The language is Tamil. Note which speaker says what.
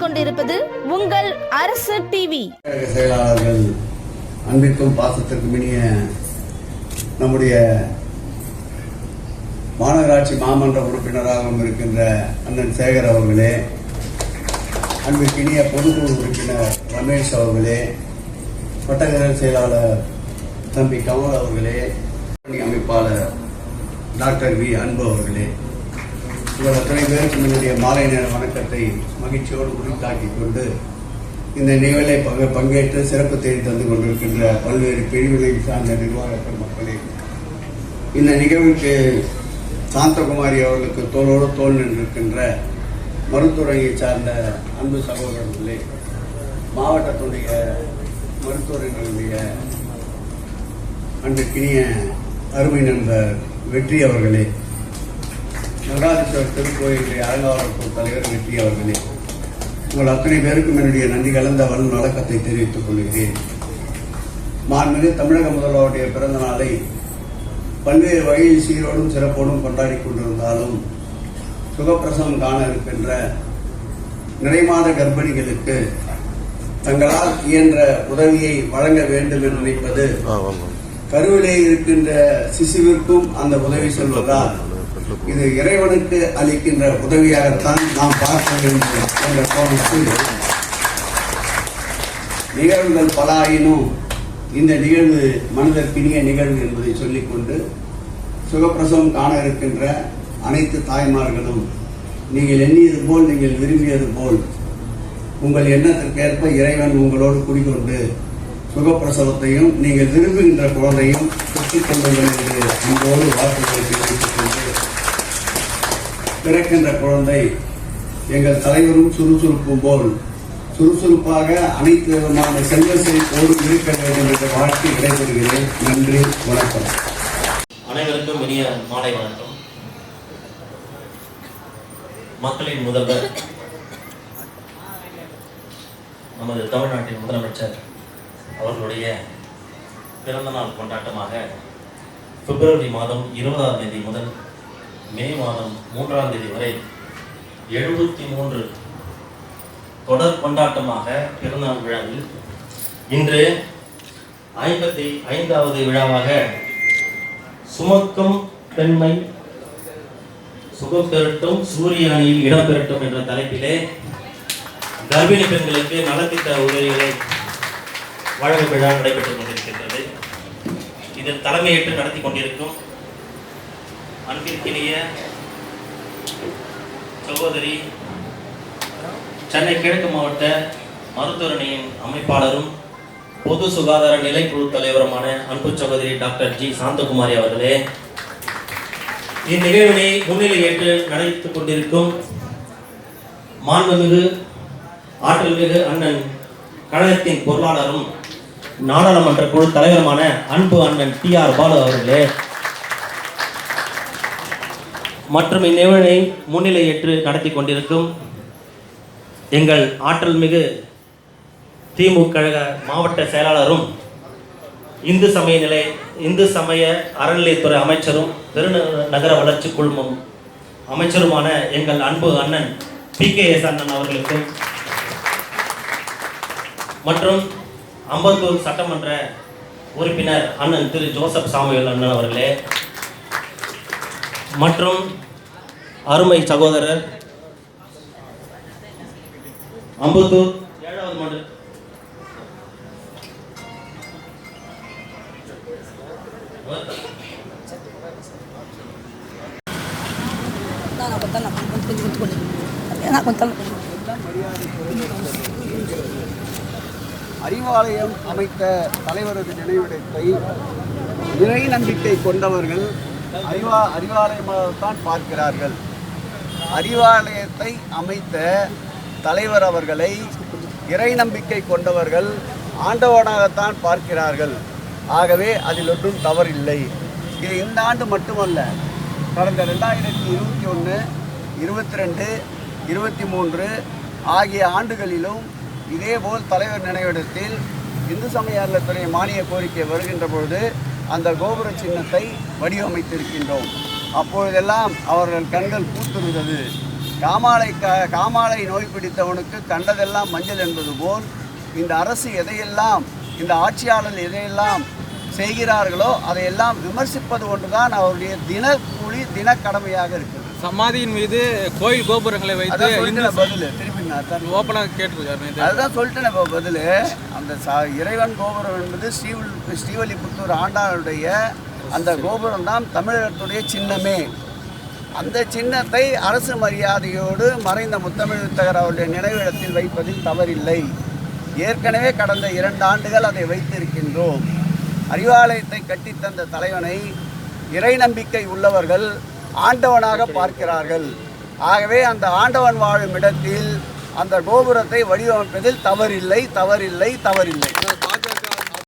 Speaker 1: உங்கள் அரசு டிவி
Speaker 2: செயலாளர்கள் அன்பிற்கும் பாசத்திற்கும் இனிய நம்முடைய மாநகராட்சி மாமன்ற உறுப்பினராகவும் இருக்கின்ற அண்ணன் சேகர் அவர்களே அன்பிற்கினிய பொதுக்குழு உறுப்பினர் ரமேஷ் அவர்களே வட்டக்கழக செயலாளர் தம்பி கமல் அவர்களே அமைப்பாளர் டாக்டர் வி அன்பு அவர்களே உங்கள் அத்தனை பேருக்கும் என்னுடைய மாலை நேர வணக்கத்தை மகிழ்ச்சியோடு உரித்தாக்கிக் கொண்டு இந்த நிகழ்வை பங்கு பங்கேற்று சிறப்பு தேடி தந்து கொண்டிருக்கின்ற பல்வேறு பிரிவுகளை சார்ந்த நிர்வாக மக்களே இந்த நிகழ்வுக்கு சாந்தகுமாரி அவர்களுக்கு தோளோடு தோல் நின்றிருக்கின்ற மருத்துவரையை சார்ந்த அன்பு சகோதரர்களே மாவட்டத்துடைய மருத்துவர்களுடைய அன்றைக்கினிய அருமை நண்பர் வெற்றி அவர்களே நடராஜேஸ்வரர் திருக்கோயிலுடைய அலங்காவரப்பு தலைவர் வெற்றி அவர்களே உங்கள் அத்தனை பேருக்கும் என்னுடைய நன்றி கலந்த வல் வழக்கத்தை தெரிவித்துக் கொள்கிறேன். மாண்புமிகு தமிழக முதல்வருடைய பிறந்த நாளை பல்வேறு வகையில் சீரோடும் சிறப்போடும் கொண்டாடி கொண்டிருந்தாலும் சுகப்பிரசவம் காண இருக்கின்ற நிறைமாத கர்ப்பிணிகளுக்கு தங்களால் இயன்ற உதவியை வழங்க வேண்டும் என்று நினைப்பது கருவிலே இருக்கின்ற சிசுவிற்கும் அந்த உதவி சொல்வதால் இது இறைவனுக்கு அளிக்கின்ற உதவியாகத்தான் நாம் பார்க்க வேண்டும் என்ற கோணத்தில் நிகழ்வுகள் பல ஆயினும் இந்த நிகழ்வு மனதிற்கினிய நிகழ்வு என்பதை சொல்லிக்கொண்டு சுகப்பிரசவம் காண இருக்கின்ற அனைத்து தாய்மார்களும் நீங்கள் எண்ணியது போல் நீங்கள் விரும்பியது போல் உங்கள் எண்ணத்திற்கேற்ப இறைவன் உங்களோடு குடிகொண்டு சுகப்பிரசவத்தையும் நீங்கள் விரும்புகின்ற குழந்தையும் பெற்றுக் கொள்ளுங்கள் அன்போடு வாக்குகளை தெரிவித்துக் கொண்டு பிறக்கின்ற குழந்தை எங்கள் தலைவரும் சுறுசுறுப்பும் போல் சுறுசுறுப்பாக அனைத்து விதமான செல்வ செழிப்போடு இருக்க வேண்டும் என்ற வாழ்க்கை விடைபெறுகிறேன். நன்றி வணக்கம்.
Speaker 3: அனைவருக்கும் இனிய மாலை வணக்கம். மக்களின் முதல்வர் நமது தமிழ்நாட்டின் முதலமைச்சர் அவர்களுடைய பிறந்தநாள் கொண்டாட்டமாக பிப்ரவரி மாதம் இருபதாம் தேதி முதல் மே மாதம் மூன்றாம் தேதி வரை எழுபத்தி மூன்று தொடர் கொண்டாட்டமாக பிறந்தநாள் விழாவில் இன்று ஐம்பத்தி ஐந்தாவது விழாவாக சுமக்கும் பெண்மை சுகம் பெறட்டும் சூரிய அணியில் இடம் பெறட்டும் என்ற தலைப்பிலே கர்ப்பிணி பெண்களுக்கு நலத்திட்ட உதவிகளை வழங்கும் விழா நடைபெற்றுக் கொண்டிருக்கின்றது. இதில் தலைமையேற்று நடத்தி கொண்டிருக்கும் அன்பிற்கினிய சகோதரி சென்னை கிழக்கு மாவட்ட மருத்துவரணியின் அமைப்பாளரும் பொது சுகாதார நிலைக்குழு தலைவருமான அன்பு சகோதரி டாக்டர் ஜி. சாந்தகுமாரி அவர்களே இந்நிகழ்வினை முன்னிலை ஏற்று நடத்திக் கொண்டிருக்கும் மாண்புமிகு ஆற்றல்மிகு அண்ணன் கழகத்தின் பொருளாளரும் நாடாளுமன்ற குழு தலைவருமான அன்பு அண்ணன் டி ஆர் பாலு அவர்களே. மற்றும் இந்நிகழ்வினை முன்னிலை ஏற்று நடத்தி கொண்டிருக்கும் எங்கள் ஆற்றல் மிகு திமுக கழக மாவட்ட செயலாளரும் இந்து சமய நிலை இந்து சமய அறநிலையத்துறை அமைச்சரும் பெருநகர வளர்ச்சி குழுமம் அமைச்சருமான எங்கள் அன்பு அண்ணன் பி கே எஸ் அண்ணன் அவர்களுக்கும் மற்றும் அம்பத்தூர் சட்டமன்ற உறுப்பினர் அண்ணன் திரு ஜோசப் சாமுவேல் அண்ணன் அவர்களே மற்றும் அருமை சகோதரர் அம்பத்தூர் ஏழாவது மண்டல
Speaker 4: கொஞ்சம் கொஞ்சம் கொஞ்சம் கொஞ்சம்
Speaker 2: அறிவாலயம் அமைத்த தலைவரது நினைவிடத்தை இறை நம்பிக்கை கொண்டவர்கள் அறிவா அறிவாலயமாகத்தான் பார்க்கிறார்கள். அறிவாலயத்தை அமைத்த தலைவர் அவர்களை இறை நம்பிக்கை கொண்டவர்கள் ஆண்டவனாகத்தான் பார்க்கிறார்கள். ஆகவே அதில் ஒன்றும் தவறில்லை. இது இந்த ஆண்டு மட்டுமல்ல. கடந்த ரெண்டாயிரத்தி இருபத்தி ஒன்று இருபத்தி ரெண்டு இருபத்தி மூன்று ஆகிய ஆண்டுகளிலும் இதேபோல் தலைவர் நினைவிடத்தில் இந்து சமய அறநிலையத்துறை மானிய கோரிக்கை வருகின்ற பொழுது அந்த கோபுர சின்னத்தை வடிவமைத்திருக்கின்றோம். அப்பொழுதெல்லாம் அவர்கள் கண்கள் பூத்திருந்தது. காமாலை க காமாலை நோய் பிடித்தவனுக்கு கண்டதெல்லாம் மஞ்சள் என்பது போல் இந்த அரசு எதையெல்லாம் இந்த ஆட்சியாளர் எதையெல்லாம் செய்கிறார்களோ அதையெல்லாம் விமர்சிப்பது ஒன்றுதான் அவருடைய தினக்கூலி தினக்கடமையாக இருக்குது
Speaker 1: சமாதியின் மீது கோயில் கோபுரங்களை வைத்து ஓப்பனாக கேட்டுருக்காரு.
Speaker 2: அதுதான் சொல்லிட்டேன் இப்போ பதில். அந்த சா இறைவன் கோபுரம் என்பது ஸ்ரீவில் ஸ்ரீவல்லிபுத்தூர் ஆண்டாளுடைய அந்த கோபுரம் தான் தமிழகத்துடைய சின்னமே. அந்த சின்னத்தை அரசு மரியாதையோடு மறைந்த முத்தமிழ்த்தகர் அவருடைய நினைவிடத்தில் வைப்பதில் தவறில்லை. ஏற்கனவே கடந்த இரண்டு ஆண்டுகள் அதை வைத்திருக்கின்றோம். அறிவாலயத்தை கட்டித்தந்த தலைவனை இறை நம்பிக்கை உள்ளவர்கள் ஆண்டவனாக பார்க்கிறார்கள். ஆகவே அந்த ஆண்டவன் வாழும் இடத்தில் அந்த கோபுரத்தை வடிவமைப்பதில் தவறில்லை தவறில்லை தவறில்லை.